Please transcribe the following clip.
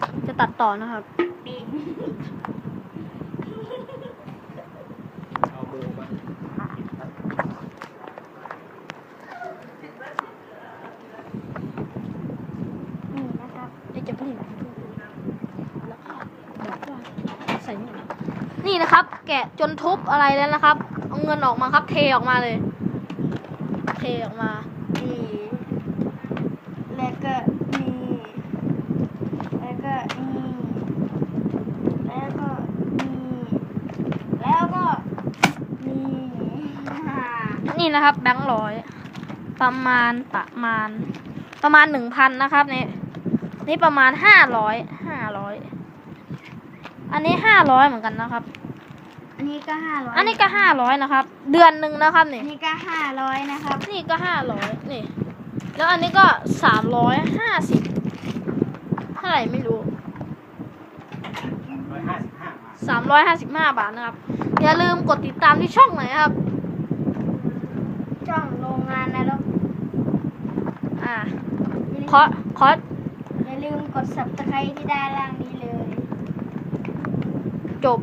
ต่อนะครับ เอามือมานี่นะครับไอ้จะพูดอะไรแล้วก็บอกว่าใส่นี่นี่นะครับ แกะจนทุบอะไรแล้วนะครับ เอาเงินออกมาครับ เทออกมาเลย เทออกมา นี่แล้วก็นี่แล้วก็นี่แล้วก็นี่แล้วก็นี่ฮ่า นี่นะครับแบงค์ร้อยประมาณประมาณ ประมาณหนึ่งพันนะครับนี่นี่ประมาณห้าร้อยห้าร้อยอันนี้ห้าร้อยเหมือนกันนะครับ อันนี้ก็ห้าร้อยอันนี้ก็ห้าร้อยนะครับ เดือนหนึ่งนะครับนี่อันนี้ก็ห้าร้อยนะครับ นี่ก็ห้าร้อยนี่ แล้วอันนี้ก็สามร้อยห้าสิบเท่าไหร่ไม่รู้ร้อยห้าสิบห้าบาทสามร้อยห้าสิบห้าบาทนะครับ อย่าลืมกดติดตามที่ช่องหน่อยนะครับ ช่องโรงงานนรก อ่า อย่าลืมขอขออย่าลืมกด subscribe ที่ด้านล่างนี้เลย จบ